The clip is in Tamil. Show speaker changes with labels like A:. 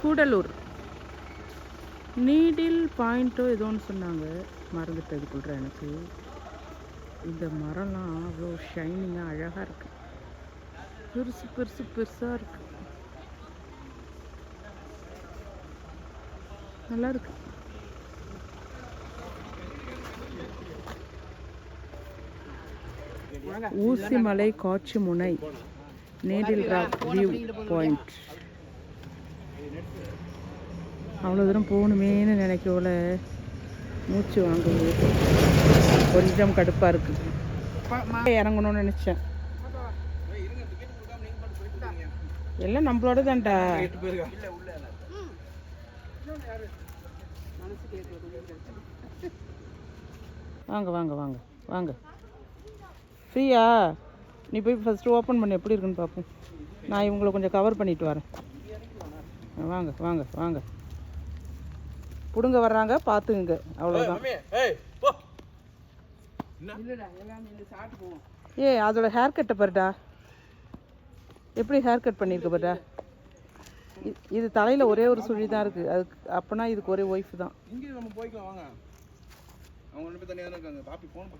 A: கூடலூர். நீடில் பாயிண்ட்டோ ஏதோ ஒன்று சொன்னாங்க மறந்துட்டதுக்குள்ள எனக்கு. இந்த மரம்லாம் அவ்வளோ ஷைனிங்காக அழகாக இருக்குது பெருசு பெருசு பெருசாக இருக்கு. நல்லா இருக்கு. ஊசிமலை காட்சி முனை நேடில் ராக் வியூ பாயிண்ட். அவ்வளோ தூரம் போகணுமேன்னு நினைக்கல. மூச்சு வாங்குது. கொஞ்சம் கடுப்பாக இருக்குது இறங்கணும்னு நினச்சேன். எல்லாம் நம்மளோட தான்டா வாங்க வாங்க வாங்க வாங்க. ஃப்ரீயா? நீ போய் ஃபஸ்ட்டு ஓப்பன் பண்ண. எப்படி இருக்குன்னு பார்ப்போம். நான் இவங்களை கொஞ்சம் கவர் பண்ணிட்டு வரேன். வாங்க வாங்க வாங்க. பிடுங்க வர்றாங்க பார்த்துங்க அவ்வளோதான் ஏ அதோட ஹேர் கட்டை பாருடா. எப்படி ஹேர் கட் பண்ணியிருக்கு பாருடா. இது தலையில் ஒரே ஒரு சுழி தான் இருக்குது அதுக்கு அப்போனா இதுக்கு ஒரே ஒய்ஃப் தான்.
B: இங்கே நம்ம போய்க்கலாம் வாங்க. அவங்க ரெண்டு பேர் தனியாக தான் இருக்காங்க. பாப்பி ஃபோன்